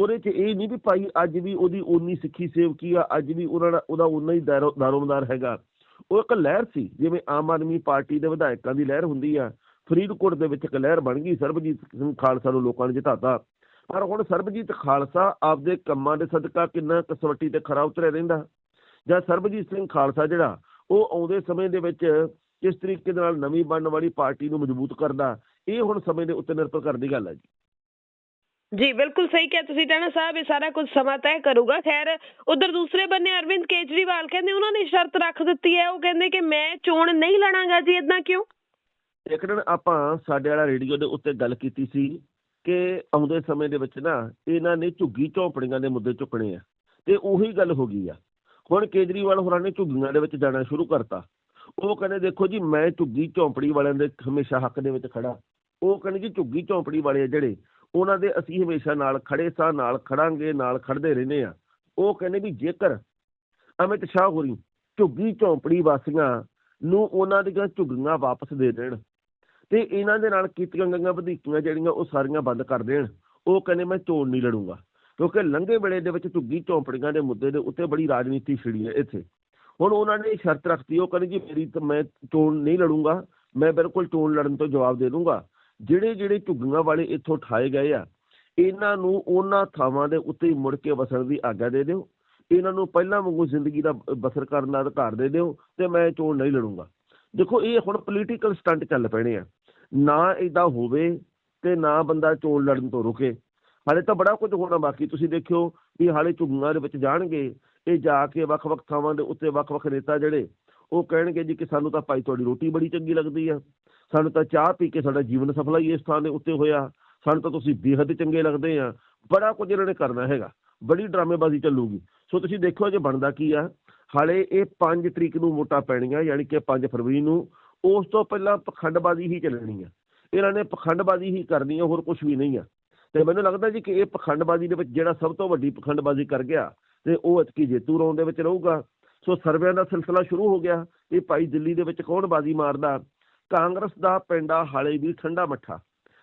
ਉਹਦੇ 'ਚ ਇਹ ਨਹੀਂ ਵੀ ਭਾਈ ਅੱਜ ਵੀ ਉਹਦੀ ਓਨੀ ਸਿੱਖੀ ਸੇਵਕੀ ਆ, ਅੱਜ ਵੀ ਉਹਨਾਂ ਦਾ ਉਹਦਾ ਓਨਾ ਹੀ ਦਾਰੋ- ਦਾਰੋਮਦਾਰ ਹੈਗਾ। ਉਹ ਇੱਕ ਲਹਿਰ ਸੀ, ਜਿਵੇਂ ਆਮ ਆਦਮੀ ਪਾਰਟੀ ਦੇ ਵਿਧਾਇਕਾਂ ਦੀ ਲਹਿਰ ਹੁੰਦੀ ਆ। ਫਰੀਦਕੋਟ ਦੇ ਵਿੱਚ ਇੱਕ ਲਹਿਰ ਬਣ ਗਈ, ਸਰਬਜੀਤ ਸਿੰਘ ਖਾਲਸਾ ਨੂੰ ਲੋਕਾਂ ਨੇ ਜਿਤਾਤਾ। ਪਰ ਹੁਣ ਸਰਬਜੀਤ ਖਾਲਸਾ ਆਪਦੇ ਕੰਮਾਂ ਦੇ ਸਦਕਾ ਕਿੰਨਾ ਕਸਵੱਟੀ ਤੇ ਖਰਾ ਉਤਰਿਆ ਰਹਿੰਦਾ? ਜਾਂ ਸਰਬਜੀਤ ਸਿੰਘ ਖਾਲਸਾ ਜਿਹੜਾ ਉਹ ਆਉਂਦੇ ਸਮੇਂ ਦੇ ਵਿੱਚ ਕਿਸ ਤਰੀਕੇ ਦੇ ਨਾਲ ਨਵੀਂ ਬਣਨ ਵਾਲੀ ਪਾਰਟੀ ਨੂੰ ਮਜ਼ਬੂਤ ਕਰਦਾ ਇਹ ਹੁਣ ਸਮੇਂ ਦੇ ਉੱਤੇ ਨਿਰਭਰ ਕਰਨ ਦੀ ਗੱਲ ਹੈ ਜੀ। ਜੀ ਬਿਲਕੁਲ ਸਹੀ ਕਿਹਾ ਤੁਸੀਂ ਟਾਣਾ ਸਾਹਿਬ ਇਹ ਸਾਰਾ ਕੁਝ ਸਮਾਂ ਤੈਅ ਕਰੂਗਾ। ਖੈਰ ਉਧਰ ਦੂਸਰੇ ਬੰਨੇ ਅਰਵਿੰਦ ਕੇਜਰੀਵਾਲ ਕਹਿੰਦੇ ਉਹਨਾਂ ਨੇ ਸ਼ਰਤ ਰੱਖ ਦਿੱਤੀ ਹੈ ਉਹ ਕਹਿੰਦੇ ਕਿ ਮੈਂ ਚੋਣ ਨਹੀਂ ਲੜਾਂਗਾ ਜੀ ਇਦਾਂ ਕਿਉਂ? ਇੱਕ ਦਿਨ ਆਪਾਂ ਸਾਡੇ ਵਾਲਾ ਰੇਡੀਓ ਦੇ ਉੱਤੇ ਗੱਲ ਕੀਤੀ ਸੀ ਕਿ ਆਉਂਦੇ ਸਮੇਂ ਦੇ ਵਿੱਚ ਨਾ ਇਹਨਾਂ ਨੇ ਝੁੱਗੀ ਝੌਂਪੜੀਆਂ ਦੇ ਮੁੱਦੇ ਚੁੱਕਣੇ ਆ ਤੇ ਉਹੀ ਗੱਲ ਹੋ ਗਈ ਆ। ਹੁਣ ਕੇਜਰੀਵਾਲ ਹੋਰਾਂ ਨੇ ਝੁੱਗੀਆਂ ਦੇ ਵਿੱਚ ਜਾਣਾ ਸ਼ੁਰੂ ਕਰਤਾ। ਉਹ ਕਹਿੰਦੇ, ਦੇਖੋ ਜੀ, ਮੈਂ ਝੁੱਗੀ ਝੌਂਪੜੀ ਵਾਲਿਆਂ ਦੇ ਹਮੇਸ਼ਾ ਹੱਕ ਦੇ ਵਿੱਚ ਖੜਾ ਉਹ ਕਹਿੰਦੇ ਜੀ, ਝੁੱਗੀ ਝੌਂਪੜੀ ਵਾਲੇ ਆ ਜਿਹੜੇ, ਉਹਨਾਂ ਦੇ ਅਸੀਂ ਹਮੇਸ਼ਾ ਨਾਲ ਖੜੇ ਸਾਂ, ਨਾਲ ਖੜਾਂਗੇ ਨਾਲ ਖੜਦੇ ਰਹਿੰਦੇ ਆ। ਉਹ ਕਹਿੰਦੇ ਵੀ ਜੇਕਰ ਅਮਿਤ ਸ਼ਾਹ ਹੋਰੀ ਝੁੱਗੀ ਝੌਂਪੜੀ ਵਾਸੀਆਂ ਨੂੰ ਉਹਨਾਂ ਦੀਆਂ ਝੁੱਗੀਆਂ ਵਾਪਸ ਦੇ ਦੇਣ ਤੇ ਇਹਨਾਂ ਦੇ ਨਾਲ ਕੀਤੀਆਂ ਗਈਆਂ ਵਧੀਕੀਆਂ ਜਿਹੜੀਆਂ ਉਹ ਸਾਰੀਆਂ ਬੰਦ ਕਰ ਦੇਣ, ਉਹ ਕਹਿੰਦੇ ਮੈਂ ਚੋਣ ਨਹੀਂ ਲੜੂੰਗਾ। ਕਿਉਂਕਿ ਲੰਘੇ ਵੇਲੇ ਦੇ ਵਿੱਚ ਝੁੱਗੀ ਝੌਂਪੜੀਆਂ ਦੇ ਮੁੱਦੇ ਦੇ ਉੱਤੇ ਬੜੀ ਰਾਜਨੀਤੀ ਛਿੜੀ ਹੈ ਇੱਥੇ। ਹੁਣ ਉਹਨਾਂ ਨੇ ਸ਼ਰਤ ਰੱਖਤੀ, ਉਹ ਕਹਿੰਦੇ ਜੀ ਮੇਰੀ ਤਾਂ ਮੈਂ ਚੋਣ ਨਹੀਂ ਲੜੂੰਗਾ, ਮੈਂ ਬਿਲਕੁਲ ਚੋਣ ਲੜਨ ਤੋਂ ਜਵਾਬ ਦੇ ਦੂੰਗਾ। ਜਿਹੜੇ ਜਿਹੜੇ ਝੁੱਗੀਆਂ ਵਾਲੇ ਇੱਥੋਂ ਠਾਏ ਗਏ ਆ, ਇਹਨਾਂ ਨੂੰ ਉਹਨਾਂ ਥਾਵਾਂ ਦੇ ਉੱਤੇ ਮੁੜ ਕੇ ਵਸਣ ਦੀ ਆਗਿਆ ਦੇ ਦਿਓ। ਇਹਨਾਂ ਨੂੰ ਪਹਿਲਾਂ ਵਾਂਗੂ ਜ਼ਿੰਦਗੀ ਦਾ ਬਸਰ ਕਰਨ ਦਾ ਅਧਿਕਾਰ ਦੇ ਦਿਓ ਤੇ ਮੈਂ ਚੋਣ ਨਹੀਂ ਲੜੂੰਗਾ। ਦੇਖੋ, ਇਹ ਹੁਣ ਪੋਲੀਟੀਕਲ ਸਟੰਟ ਚੱਲ ਪੈਣੇ ਆ। ਨਾ ਇਦਾਂ ਹੋਵੇ ਤੇ ਨਾ ਬੰਦਾ ਚੋਣ ਲੜਨ ਤੋਂ ਰੁਕੇ। ਹਾਲੇ ਤਾਂ ਬੜਾ ਕੁਝ ਹੋਣਾ ਬਾਕੀ। ਤੁਸੀਂ ਦੇਖਿਓ ਵੀ ਹਾਲੇ ਝੁੱਗੀਆਂ ਦੇ ਵਿੱਚ ਜਾਣਗੇ, ਇਹ ਜਾ ਕੇ ਵੱਖ-ਵੱਖ ਥਾਵਾਂ ਦੇ ਉੱਤੇ ਵੱਖ-ਵੱਖ ਨੇਤਾ ਜਿਹੜੇ, ਉਹ ਕਹਿਣਗੇ ਜੀ ਕਿ ਸਾਨੂੰ ਤਾਂ ਭਾਈ ਤੁਹਾਡੀ ਰੋਟੀ ਬੜੀ ਚੰਗੀ ਲੱਗਦੀ ਆ। ਸਾਨੂੰ ਤਾਂ ਚਾਹ ਪੀ ਕੇ ਸਾਡਾ ਜੀਵਨ ਸਫਲਾ ਹੀ ਇਸ ਥਾਂ ਦੇ ਉੱਤੇ ਹੋਇਆ। ਸਾਨੂੰ ਤਾਂ ਤੁਸੀਂ ਬੇਹੱਦ ਚੰਗੇ ਲੱਗਦੇ ਆ। ਬੜਾ ਕੁਝ ਇਹਨਾਂ ਨੇ ਕਰਨਾ ਹੈਗਾ। ਬੜੀ ਡਰਾਮੇਬਾਜ਼ੀ ਚੱਲੂਗੀ। ਸੋ ਤੁਸੀਂ ਦੇਖੋ ਜੇ ਬਣਦਾ ਕੀ ਆ। ਹਾਲੇ ਇਹ 5 ਤਰੀਕ ਨੂੰ ਵੋਟਾਂ ਪੈਣੀਆਂ, ਯਾਨੀ ਕਿ 5 ਫਰਵਰੀ ਨੂੰ। ਉਸ ਤੋਂ ਪਹਿਲਾਂ ਪਖੰਡਬਾਜ਼ੀ ਹੀ ਚੱਲਣੀ ਆ। ਇਹਨਾਂ ਨੇ ਪਖੰਡਬਾਜ਼ੀ ਹੀ ਕਰਨੀ ਆ, ਹੋਰ ਕੁਝ ਵੀ ਨਹੀਂ ਆ। ਤੇ ਮੈਨੂੰ ਲੱਗਦਾ ਜੀ ਕਿ ਇਹ ਪਖੰਡਬਾਜ਼ੀ ਦੇ ਵਿੱਚ ਜਿਹੜਾ ਸਭ ਤੋਂ ਵੱਡੀ ਪਖੰਡਬਾਜ਼ੀ ਕਰ ਗਿਆ ਤੇ ਉਹ ਅਤਕੀ ਜੇਤੂ ਰੌਣ ਦੇ ਵਿੱਚ ਰਹੂਗਾ। ਸੋ ਸਰਵਿਆਂ ਦਾ ਸਿਲਸਿਲਾ ਸ਼ੁਰੂ ਹੋ ਗਿਆ। ਇਹ ਭਾਈ ਦਿੱਲੀ ਦੇ ਵਿੱਚ ਕੌਣ ਬਾਜ਼ੀ ਮਾਰਦਾ? ਕਾਂਗਰਸ ਦਾ ਪਿੰਡਾ ਹਾਲੇ ਵੀ ਠੰਡਾ ਮੱਠਾ।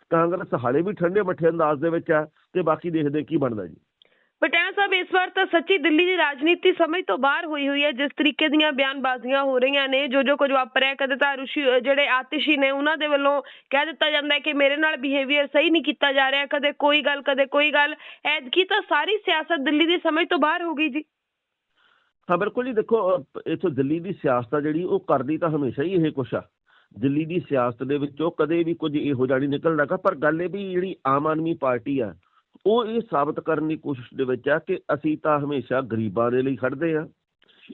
ਕਾਂਗਰਸ ਹਾਲੇ ਵੀ ਠੰਡੇ ਮੱਠੇ ਅੰਦਾਜ਼ ਦੇ ਵਿੱਚ ਆ ਤੇ ਬਾਕੀ ਦੇਖਦੇ ਕੀ ਬਣਦਾ ਜੀ। ਪਟਿਆਲਾ ਸਾਹਿਬ ਇਸ ਵਾਰ ਤਾਂ ਸੱਚੀ ਦਿੱਲੀ ਦੀ ਰਾਜਨੀਤੀ ਸਮਝ ਤੋਂ ਬਾਹਰ ਹੋਈ ਹੋਈ ਹੈ, ਜਿਸ ਤਰੀਕੇ ਦੀਆਂ ਬਿਆਨਬਾਜ਼ੀਆਂ ਹੋ ਰਹੀਆਂ ਨੇ ਜੋ ਜੋ ਕੁਝ ਵਾਪਰਿਆ ਕਦੇ ਤਾਂ ਰੁਸ਼ੀ ਜਿਹੜੇ ਆਤਿਸ਼ੀ ਨੇ, ਉਹਨਾਂ ਦੇ ਵੱਲੋਂ ਕਹਿ ਦਿੱਤਾ ਜਾਂਦਾ ਹੈ ਕਿ ਮੇਰੇ ਨਾਲ ਬਿਹੇਵੀਅਰ ਸਹੀ ਨਹੀਂ ਕੀਤਾ ਜਾ ਰਿਹਾ, ਕਦੇ ਕੋਈ ਗੱਲ, ਕਦੇ ਕੋਈ ਗੱਲ, ਐਤਕੀ ਤਾਂ ਸਾਰੀ ਸਿਆਸਤ ਦਿੱਲੀ ਦੀ ਸਮਝ ਤੋਂ ਬਾਹਰ ਹੋ ਗਈ ਜੀ। ਹਾਂ, ਬਿਲਕੁਲ ਜੀ, ਦੇਖੋ, ਅਹ ਦਿੱਲੀ ਦੀ ਸਿਆਸਤ ਜਿਹੜੀ, ਉਹ ਕਰਦੀ ਤਾਂ ਹਮੇਸ਼ਾ ਹੀ ਇਹ ਕੁਛ ਆ। ਦਿੱਲੀ ਦੀ ਸਿਆਸਤ ਦੇ ਵਿੱਚੋਂ ਕਦੇ ਵੀ ਕੁਝ ਇਹੋ ਜਿਹਾ ਨਹੀਂ ਨਿਕਲਦਾਗਾ ਪਰ ਗੱਲ ਇਹ ਵੀ ਜਿਹੜੀ ਆਮ ਆਦਮੀ ਪਾਰਟੀ ਆ ਉਹ ਇਹ ਸਾਬਤ ਕਰਨ ਦੀ ਕੋਸ਼ਿਸ਼ ਦੇ ਵਿੱਚ ਆ ਕਿ ਅਸੀਂ ਤਾਂ ਹਮੇਸ਼ਾ ਗਰੀਬਾਂ ਦੇ ਲਈ ਖੜਦੇ ਆ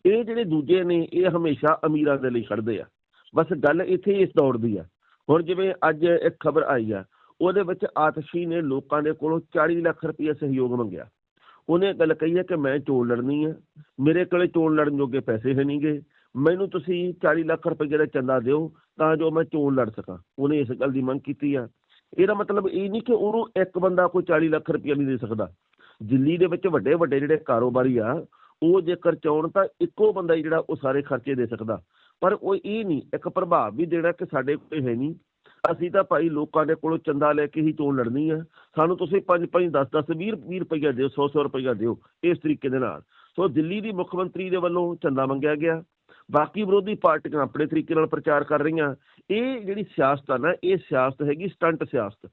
ਇਹ ਜਿਹੜੇ ਦੂਜੇ ਨੇ, ਇਹ ਹਮੇਸ਼ਾ ਅਮੀਰਾਂ ਦੇ ਲਈ ਖੜਦੇ ਆ। ਬਸ ਗੱਲ ਇੱਥੇ ਇਸ ਦੌਰ ਦੀ ਆ। ਹੁਣ ਜਿਵੇਂ ਅੱਜ ਇੱਕ ਖਬਰ ਆਈ ਆ, ਉਹਦੇ ਵਿੱਚ ਆਤਸ਼ੀ ਨੇ ਲੋਕਾਂ ਦੇ ਕੋਲੋਂ 40 ਲੱਖ ਰੁਪਏ ਸਹਿਯੋਗ ਮੰਗਿਆ। ਉਹਨੇ ਗੱਲ ਕਹੀ ਹੈ ਕਿ ਮੈਂ ਚੋਣ ਲੜਨੀ ਹੈ ਮੇਰੇ ਕੋਲੇ ਚੋਣ ਲੜਨ ਜੋਗੇ ਪੈਸੇ ਹੈ ਨਹੀਂਗੇ। ਮੈਨੂੰ ਤੁਸੀਂ 40 ਲੱਖ ਰੁਪਏ ਦਾ ਚੰਦਾ ਦਿਓ ਤਾਂ ਜੋ ਮੈਂ ਚੋਣ ਲੜ ਸਕਾਂ। ਉਹਨੇ ਇਸ ਗੱਲ ਦੀ ਮੰਗ ਕੀਤੀ ਆ। ਇਹਦਾ ਮਤਲਬ ਇਹ ਨਹੀਂ ਕਿ ਉਹਨੂੰ ਇੱਕ ਬੰਦਾ ਕੋਈ 40 ਲੱਖ ਰੁਪਏ ਨਹੀਂ ਦੇ ਸਕਦਾ। ਦਿੱਲੀ ਦੇ ਵਿੱਚ ਵੱਡੇ ਵੱਡੇ ਜਿਹੜੇ ਕਾਰੋਬਾਰੀ ਆ, ਉਹ ਜੇਕਰ ਚਾਹਣ ਤਾਂ ਇੱਕੋ ਬੰਦਾ ਹੀ ਜਿਹੜਾ ਉਹ ਸਾਰੇ ਖਰਚੇ ਦੇ ਸਕਦਾ। ਪਰ ਉਹ ਇਹ ਨਹੀਂ, ਇੱਕ ਪ੍ਰਭਾਵ ਵੀ ਦੇਣਾ ਕਿ ਸਾਡੇ ਕੋਲ ਹੈ ਨਹੀਂ। ਅਸੀਂ ਤਾਂ ਭਾਈ ਲੋਕਾਂ ਦੇ ਕੋਲੋਂ ਚੰਦਾ ਲੈ ਕੇ ਹੀ ਚੋਣ ਲੜਨੀ ਆ। ਸਾਨੂੰ ਤੁਸੀਂ 5 5 10 10 20 20 ਰੁਪਈਆ ਦਿਓ 100 100 ਰੁਪਈਆ ਦਿਓ ਇਸ ਤਰੀਕੇ ਦੇ ਨਾਲ। ਸੋ ਦਿੱਲੀ ਦੀ ਮੁੱਖ ਮੰਤਰੀ ਦੇ ਵੱਲੋਂ ਚੰਦਾ ਮੰਗਿਆ ਗਿਆ। ਬਾਕੀ ਵਿਰੋਧੀ ਪਾਰਟੀਆਂ ਆਪਣੇ ਤਰੀਕੇ ਨਾਲ ਪ੍ਰਚਾਰ ਕਰ ਰਹੀਆਂ। ਇਹ ਜਿਹੜੀ ਸਿਆਸਤ ਆ ਨਾ, ਇਹ ਸਿਆਸਤ ਹੈਗੀ ਸਟੰਟ ਸਿਆਸਤ।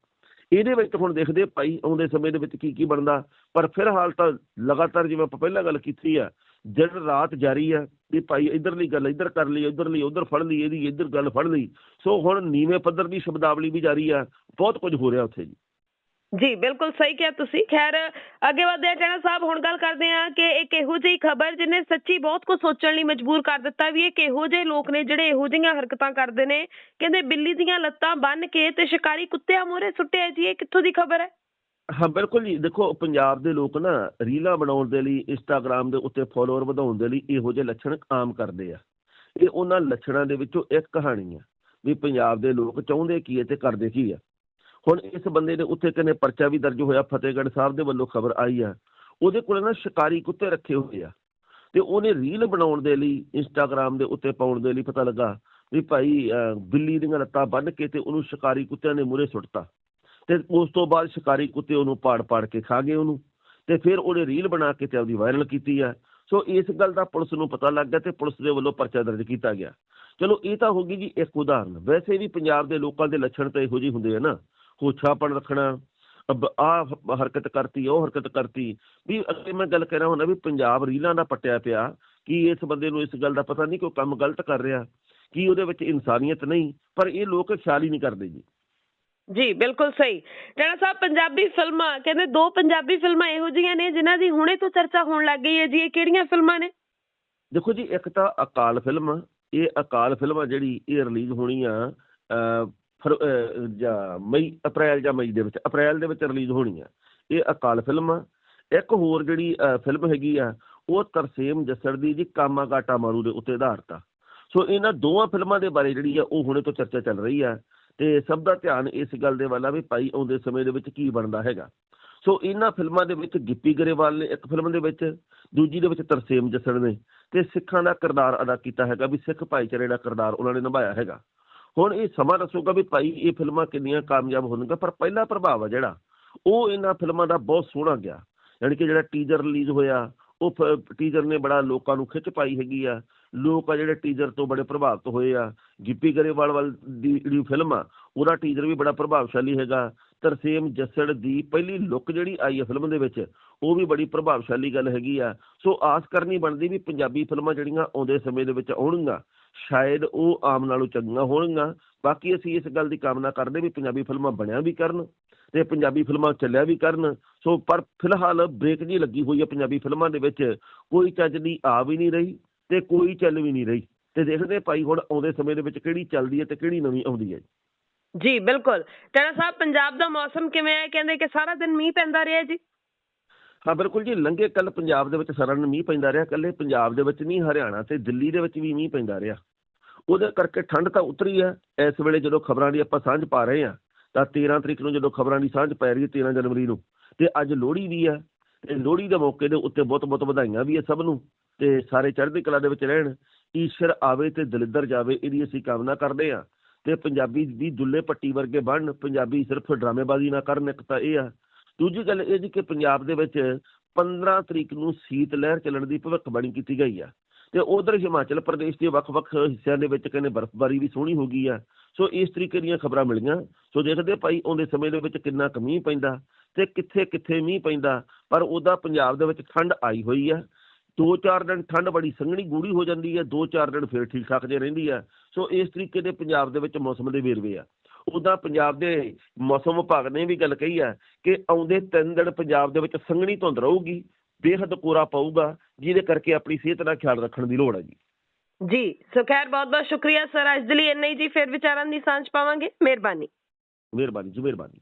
ਇਹਦੇ ਵਿੱਚ ਹੁਣ ਦੇਖਦੇ ਭਾਈ, ਆਉਂਦੇ ਸਮੇਂ ਦੇ ਵਿੱਚ ਕੀ ਕੀ ਬਣਦਾ। ਪਰ ਫਿਲਹਾਲ ਤਾਂ ਲਗਾਤਾਰ ਜਿਵੇਂ ਆਪਾਂ ਪਹਿਲਾਂ ਗੱਲ ਕੀਤੀ ਆ, ਦਿਨ ਰਾਤ ਜਾਰੀ ਆ ਵੀ ਭਾਈ ਇਧਰਲੀ ਗੱਲ, ਇੱਧਰ ਕਰ ਲਈ ਉਧਰਲੀ ਉਧਰ ਫੜ ਲਈ, ਇਹਦੀ ਇੱਧਰ ਗੱਲ ਫੜ ਲਈ। ਸੋ ਹੁਣ ਨੀਵੇਂ ਪੱਧਰ ਦੀ ਸ਼ਬਦਾਵਲੀ ਵੀ ਜਾਰੀ ਆ, ਬਹੁਤ ਕੁਝ ਹੋ ਰਿਹਾ ਉੱਥੇ ਜੀ। ਜੀ, ਬਿਲਕੁਲ ਸਹੀ ਕਿਹਾ ਤੁਸੀਂ। ਖੈਰ, ਅੱਗੇ ਵਧਦੇ ਆ ਟੈਣਾ ਸਾਹਿਬ, ਹੁਣ ਗੱਲ ਕਰਦੇ ਆ ਕਿ ਇੱਕ ਇਹੋ ਜਿਹੀ ਖਬਰ ਜਿਹਨੇ ਸੱਚੀ ਬਹੁਤ ਕੁਝ ਸੋਚਣ ਲਈ ਮਜਬੂਰ ਕਰ ਦਿੱਤਾ ਵੀ ਇਹ ਕਿਹੋ ਜਿਹੇ ਲੋਕ ਨੇ ਜਿਹੜੇ ਇਹੋ ਜਿਹੀਆਂ ਹਰਕਤਾਂ ਕਰਦੇ ਨੇ। ਕਹਿੰਦੇ ਬਿੱਲੀ ਦੀਆਂ ਲੱਤਾਂ ਬੰਨ ਕੇ ਤੇ ਸ਼ਿਕਾਰੀ ਕੁੱਤਿਆਂ ਮੂਹਰੇ ਸੁੱਟਿਆ ਜੀ, ਇਹ ਕਿੱਥੋਂ ਦੀ ਖਬਰ ਹੈ? ਹਾਂ, ਬਿਲਕੁਲ ਜੀ। ਦੇਖੋ, ਪੰਜਾਬ ਦੇ ਲੋਕ ਨਾ ਰੀਲਾਂ ਬਣਾਉਣ ਦੇ ਲਈ ਇੰਸਟਾਗ੍ਰam ਦੇ ਉੱਤੇ ਫਾਲੋਅਰ ਵਧਾਉਣ ਦੇ ਲਈ ਇਹੋ ਜਿਹੇ ਲੱਛਣ ਆਮ ਕਰਦੇ ਆ। ਇਹ ਉਹਨਾਂ ਲੱਛਣਾਂ ਦੇ ਵਿੱਚੋਂ ਇੱਕ ਕਹਾਣੀ ਆ ਵੀ ਪੰਜਾਬ ਦੇ ਲੋਕ ਚਾਹੁੰਦੇ ਕੀ ਹੈ ਤੇ ਕਰਦੇ ਕੀ ਆ। ਹੁਣ ਇਸ ਬੰਦੇ ਦੇ ਉੱਤੇ ਕਹਿੰਦੇ ਪਰਚਾ ਵੀ ਦਰਜ ਹੋਇਆ, ਫਤਿਹਗੜ੍ਹ ਸਾਹਿਬ ਦੇ ਵੱਲੋਂ ਖਬਰ ਆਈ ਆ। ਉਹਦੇ ਕੋਲ ਨਾ ਸ਼ਿਕਾਰੀ ਕੁੱਤੇ ਰੱਖੇ ਹੋਏ ਆ। ਤੇ ਉਹਨੇ ਰੀਲ ਬਣਾਉਣ ਦੇ ਲਈ ਇੰਸਟਾਗ੍ਰam ਦੇ ਉੱਤੇ ਪਾਉਣ ਦੇ ਲਈ ਪਤਾ ਲੱਗਾ ਵੀ ਭਾਈ ਬਿੱਲੀ ਦੀਆਂ ਲੱਤਾਂ ਬੰਨ੍ਹ ਕੇ ਤੇ ਉਹਨੂੰ ਸ਼ਿਕਾਰੀ ਕੁੱਤਿਆਂ ਨੇ ਮੂਹਰੇ ਸੁੱਟਤਾ। ਤੇ ਉਸ ਤੋਂ ਬਾਅਦ ਸ਼ਿਕਾਰੀ ਕੁੱਤੇ ਉਹਨੂੰ ਪਾੜ ਪਾੜ ਕੇ ਖਾ ਗਏ ਉਹਨੂੰ। ਤੇ ਫਿਰ ਉਹਨੇ ਰੀਲ ਬਣਾ ਕੇ ਤੇ ਉਹਦੀ ਵਾਇਰਲ ਕੀਤੀ ਆ। ਸੋ ਇਸ ਗੱਲ ਦਾ ਪੁਲਿਸ ਨੂੰ ਪਤਾ ਲੱਗ ਗਿਆ ਤੇ ਪੁਲਿਸ ਦੇ ਵੱਲੋਂ ਪਰਚਾ ਦਰਜ ਕੀਤਾ ਗਿਆ। ਚਲੋ ਇਹ ਤਾਂ ਹੋ ਗਈ ਜੀ ਇੱਕ ਉਦਾਹਰਨ। ਵੈਸੇ ਵੀ ਪੰਜਾਬ ਦੇ ਲੋਕਾਂ ਦੇ ਲੱਛਣ ਤਾਂ ਇਹੋ ਜਿਹੇ ਹੁੰਦੇ ਆ ਨਾ। ਹੋਛਾਪਣ ਰੱਖਣਾ ਆ ਹਰਕਤ ਕਰਤੀ ਉਹ ਹਰਕਤ ਕਰਤੀ। ਵੀ ਅੱਗੇ ਮੈਂ ਗੱਲ ਕਰ ਰਿਹਾ ਹੁੰਦਾ ਵੀ ਪੰਜਾਬ ਰੀਲਾਂ ਦਾ ਪੱਟਿਆ ਪਿਆ ਕਿ ਇਸ ਬੰਦੇ ਨੂੰ ਇਸ ਗੱਲ ਦਾ ਪਤਾ ਨਹੀਂ ਕਿ ਉਹ ਕੰਮ ਗਲਤ ਕਰ ਰਿਹਾ ਕੀ ਉਹਦੇ ਵਿੱਚ ਇਨਸਾਨੀਅਤ ਨਹੀਂ ਪਰ ਇਹ ਲੋਕ ਖਿਆਲ ਹੀ ਨਹੀਂ ਕਰਦੇ ਜੀ। ਜੀ ਬਿਲਕੁਲ ਸਹੀ। ਟੈਣਾ ਸਾਹਿਬ ਪੰਜਾਬੀ ਫਿਲਮਾਂ ਕਹਿੰਦੇ ਦੋ ਪੰਜਾਬੀ ਫਿਲਮਾਂ ਇਹੋ ਜਿਹੀਆਂ ਨੇ ਜਿਨ੍ਹਾਂ ਦੀ ਹੁਣੇ ਤੋਂ ਚਰਚਾ ਹੋਣ ਲੱਗ ਗਈ ਹੈ ਜੀ ਇਹ ਕਿਹੜੀਆਂ ਫਿਲਮਾਂ ਨੇ? ਦੇਖੋ ਜੀ ਇੱਕ ਤਾਂ ਅਕਾਲ ਫਿਲਮ ਇਹ ਅਕਾਲ ਫਿਲਮ ਆ ਜਿਹੜੀ ਇਹ ਰਿਲੀਜ਼ ਹੋਣੀ ਆ ਫਰ- ਜਾਂ ਮਈ, ਅਪ੍ਰੈਲ ਜਾਂ ਮਈ ਦੇ ਵਿੱਚ, ਅਪ੍ਰੈਲ ਦੇ ਵਿੱਚ ਰਿਲੀਜ਼ ਹੋਣੀ ਆ। ਇਹ ਅਕਾਲ ਫਿਲਮ ਆ। ਇੱਕ ਹੋਰ ਜਿਹੜੀ ਫਿਲਮ ਹੈਗੀ ਆ, ਉਹ ਤਰਸੇਮ ਜੱਸੜ ਦੀ ਜੀ ਕਾਮਾ ਗਾਟਾ ਮਾਰੂ ਦੇ ਉੱਤੇ ਆਧਾਰਿਤ ਆ। ਸੋ ਇਹਨਾਂ ਦੋਵਾਂ ਫਿਲਮਾਂ ਦੇ ਬਾਰੇ ਜਿਹੜੀ ਆ, ਉਹ ਹੁਣੇ ਤੋਂ ਚਰਚਾ ਚੱਲ ਰਹੀ ਆ। ਤੇ ਸਭ ਦਾ ਧਿਆਨ ਇਸ ਗੱਲ ਦੇ ਵੱਲ ਆ ਵੀ ਭਾਈ ਆਉਂਦੇ ਸਮੇਂ ਦੇ ਵਿੱਚ ਕੀ ਬਣਦਾ ਹੈਗਾ। ਸੋ ਇਹਨਾਂ ਫਿਲਮਾਂ ਦੇ ਵਿੱਚ ਗਿੱਪੀ ਗਰੇਵਾਲ ਨੇ ਇੱਕ ਫਿਲਮ ਦੇ ਵਿੱਚ, ਦੂਜੀ ਦੇ ਵਿੱਚ ਤਰਸੇਮ ਜੱਸੜ ਨੇ। ਤੇ ਸਿੱਖਾਂ ਦਾ ਕਿਰਦਾਰ ਅਦਾ ਕੀਤਾ ਹੈਗਾ ਵੀ ਸਿੱਖ ਭਾਈਚਾਰੇ ਦਾ ਕਿਰਦਾਰ ਉਹਨਾਂ ਨੇ ਨਿਭਾਇਆ ਹੈਗਾ। ਹੁਣ ਇਹ ਸਮਾਂ ਦੱਸੂਗਾ ਵੀ ਭਾਈ ਇਹ ਫਿਲਮਾਂ ਕਿੰਨੀਆਂ ਕਾਮਯਾਬ ਹੋਣਗੀਆਂ, ਪਰ ਪਹਿਲਾ ਪ੍ਰਭਾਵ ਆ ਜਿਹੜਾ, ਉਹ ਇਹਨਾਂ ਫਿਲਮਾਂ ਦਾ ਬਹੁਤ ਸੋਹਣਾ ਗਿਆ। ਯਾਨੀ ਕਿ ਜਿਹੜਾ ਟੀਜ਼ਰ ਰਿਲੀਜ਼ ਹੋਇਆ ਉਹ ਟੀਜ਼ਰ ਨੇ ਬੜਾ ਲੋਕਾਂ ਨੂੰ ਖਿੱਚ ਪਾਈ ਹੈਗੀ ਆ। ਲੋਕ ਆ ਜਿਹੜੇ ਟੀਜ਼ਰ ਤੋਂ ਬੜੇ ਪ੍ਰਭਾਵਿਤ ਹੋਏ ਆ। ਗਿੱਪੀ ਗਰੇਵਾਲ ਵੱਲ ਦੀ ਜਿਹੜੀ ਫਿਲਮ ਆ, ਉਹਦਾ ਟੀਜ਼ਰ ਵੀ ਬੜਾ ਪ੍ਰਭਾਵਸ਼ਾਲੀ ਹੈਗਾ। ਤਰਸੇਮ ਜੱਸੜ ਦੀ ਪਹਿਲੀ ਲੁੱਕ ਜਿਹੜੀ ਆਈ ਹੈ ਫਿਲਮ ਦੇ ਵਿੱਚ, ਉਹ ਵੀ ਬੜੀ ਪ੍ਰਭਾਵਸ਼ਾਲੀ ਗੱਲ ਹੈਗੀ ਆ। ਸੋ ਆਸ ਕਰਨੀ ਬਣਦੀ ਵੀ ਪੰਜਾਬੀ ਫਿਲਮਾਂ ਜਿਹੜੀਆਂ ਆਉਂਦੇ ਸਮੇਂ ਦੇ ਵਿੱਚ ਆਉਣਗੀਆਂ, ਸ਼ਾਇਦ ਉਹ ਆਮ ਨਾਲੋਂ ਚੰਗੀਆਂ ਹੋਣਗੀਆਂ। ਬਾਕੀ ਅਸੀਂ ਇਸ ਗੱਲ ਦੀ ਕਾਮਨਾ ਕਰਦੇ ਵੀ ਪੰਜਾਬੀ ਫਿਲਮਾਂ ਬਣਿਆ ਵੀ ਕਰਨ। ਤੇ ਪੰਜਾਬੀ ਫਿਲਮਾਂ ਚੱਲਿਆ ਵੀ ਕਰਨ। ਸੋ ਪਰ ਫਿਲਹਾਲ ਬ੍ਰੇਕ ਜੀ ਲੱਗੀ ਹੋਈ ਹੈ ਪੰਜਾਬੀ ਫਿਲਮਾਂ ਦੇ ਵਿੱਚ। ਕੋਈ ਚੱਜ ਦੀ ਆ ਵੀ ਨਹੀਂ ਰਹੀ ਤੇ ਕੋਈ ਚੱਲ ਵੀ ਨਹੀਂ ਰਹੀ। ਤੇ ਦੇਖਦੇ ਭਾਈ ਹੁਣ ਆਉਂਦੇ ਸਮੇਂ ਦੇ ਵਿੱਚ ਕਿਹੜੀ ਚੱਲਦੀ ਹੈ ਤੇ ਕਿਹੜੀ ਨਵੀਂ ਆਉਂਦੀ ਹੈ। ਜੀ ਬਿਲਕੁਲ। ਟੈਣਾ ਸਾਹਿਬ ਪੰਜਾਬ ਦਾ ਮੌਸਮ ਕਿਵੇਂ ਹੈ? ਕਹਿੰਦੇ ਕਿ ਸਾਰਾ ਦਿਨ ਮੀਂਹ ਪੈਂਦਾ ਰਿਹਾ ਜੀ। ਹਾਂ ਬਿਲਕੁਲ ਜੀ। ਲੰਘੇ ਕੱਲ ਪੰਜਾਬ ਦੇ ਵਿੱਚ ਸਾਰਾ ਦਿਨ ਮੀਂਹ ਪੈਂਦਾ ਰਿਹਾ। ਕੱਲੇ ਪੰਜਾਬ ਦੇ ਵਿੱਚ ਨਹੀਂ ਹਰਿਆਣਾ ਤੇ ਦਿੱਲੀ ਦੇ ਵਿੱਚ ਵੀ ਮੀਂਹ ਪੈਂਦਾ ਰਿਹਾ। ਉਹਦੇ ਕਰਕੇ ਠੰਡ ਤਾਂ ਉਤਰੀ ਹੈ। ਇਸ ਵੇਲੇ ਜਦੋਂ ਖਬਰਾਂ ਦੀ ਆਪਾਂ ਸਾਂਝ ਪਾ ਰਹੇ ਹਾਂ ਤਾਂ 13 ਤਰੀਕ ਨੂੰ ਜਦੋਂ ਖਬਰਾਂ ਦੀ ਸਾਂਝ ਪੈ ਰਹੀ ਹੈ 13 ਜਨਵਰੀ ਨੂੰ, ਤੇ ਅੱਜ ਲੋਹੜੀ ਵੀ ਹੈ, ਤੇ ਲੋਹੜੀ ਦੇ ਮੌਕੇ ਦੇ ਉੱਤੇ ਬਹੁਤ ਬਹੁਤ ਵਧਾਈਆਂ ਵੀ ਹੈ ਸਭ ਨੂੰ, ਤੇ ਸਾਰੇ ਚੜ੍ਹਦੀ ਕਲਾ ਦੇ ਵਿੱਚ ਰਹਿਣ, ਈਸ਼ਰ ਆਵੇ ਤੇ ਦਲਿੱਦਰ ਜਾਵੇ ਇਹਦੀ ਅਸੀਂ ਕਾਮਨਾ ਕਰਦੇ ਹਾਂ, ਤੇ ਪੰਜਾਬੀ ਵੀ ਦੁੱਲੇ ਪੱਟੀ ਵਰਗੇ ਬਣਨ ਪੰਜਾਬੀ ਸਿਰਫ ਡਰਾਮੇਬਾਜ਼ੀ ਨਾ ਕਰਨ, ਇੱਕ ਤਾਂ ਇਹ ਆ। ਦੂਜੀ ਗੱਲ ਇਹ ਜੀ ਕਿ ਪੰਜਾਬ ਦੇ ਵਿੱਚ 15 ਤਰੀਕ ਨੂੰ ਸੀਤ ਲਹਿਰ ਚੱਲਣ ਦੀ ਭਵਿੱਖਬਾਣੀ ਕੀਤੀ ਗਈ ਆ। ਤੇ ਉਧਰ ਹਿਮਾਚਲ ਪ੍ਰਦੇਸ਼ ਦੇ ਵੱਖ-ਵੱਖ ਹਿੱਸਿਆਂ ਦੇ ਵਿੱਚ ਕਹਿੰਦੇ ਬਰਫ਼ਬਾਰੀ ਵੀ ਸੋਹਣੀ ਹੋ ਗਈ ਆ। ਸੋ ਇਸ ਤਰੀਕੇ ਦੀਆਂ ਖਬਰਾਂ ਮਿਲੀਆਂ। ਸੋ ਦੇਖਦੇ ਭਾਈ ਆਉਂਦੇ ਸਮੇਂ ਦੇ ਵਿੱਚ ਕਿੰਨਾ ਕੁ ਮੀਂਹ ਪੈਂਦਾ ਤੇ ਕਿੱਥੇ-ਕਿੱਥੇ ਮੀਂਹ ਪੈਂਦਾ, ਪਰ ਉਹਦਾ ਪੰਜਾਬ ਦੇ ਵਿੱਚ ਠੰਡ ਆਈ ਹੋਈ ਆ। ਦੋ ਚਾਰ ਦਿਨ ਠੰਡ ਬੜੀ ਸੰਘਣੀ ਗੂੜੀ ਹੋ ਜਾਂਦੀ ਹੈ ਦੋ ਚਾਰ ਦਿਨ ਫਿਰ ਠੀਕ ਠਾਕ ਜੇ ਰਹਿੰਦੀ ਹੈ ਸੋ ਇਸ ਤਰੀਕੇ ਦੇ ਪੰਜਾਬ ਦੇ ਵਿੱਚ ਮੌਸਮ ਦੇ ਵੇਰਵੇ ਆ। ਉਦਾਂ ਪੰਜਾਬ ਦੇ ਮੌਸਮ ਵਿਭਾਗ ਨੇ ਵੀ ਗੱਲ ਕਹੀ ਆ ਕਿ ਆਉਂਦੇ ਤਿੰਨ ਦਿਨ ਪੰਜਾਬ ਦੇ ਵਿੱਚ ਸੰਘਣੀ ਧੁੰਦ ਰਹੂਗੀ। ਬੇਹੱਦ ਕੋਰਾ ਪਊਗਾ ਜਿਹਦੇ ਕਰਕੇ ਆਪਣੀ ਸਿਹਤ ਦਾ ਖਿਆਲ ਰੱਖਣ ਦੀ ਲੋੜ ਹੈ ਜੀ। ਜੀ ਸੋ ਖੈਰ ਬਹੁਤ ਬਹੁਤ ਸ਼ੁਕਰੀਆ ਸਰ। ਅੱਜ ਦੇ ਲਈ ਇੰਨਾ ਹੀ ਜੀ ਫਿਰ ਵਿਚਾਰਾਂ ਦੀ ਸਾਂਝ ਪਾਵਾਂਗੇ। ਮਿਹਰਬਾਨੀ। ਮਿਹਰਬਾਨੀ ਜੀ ਮਿਹਰਬਾਨੀ।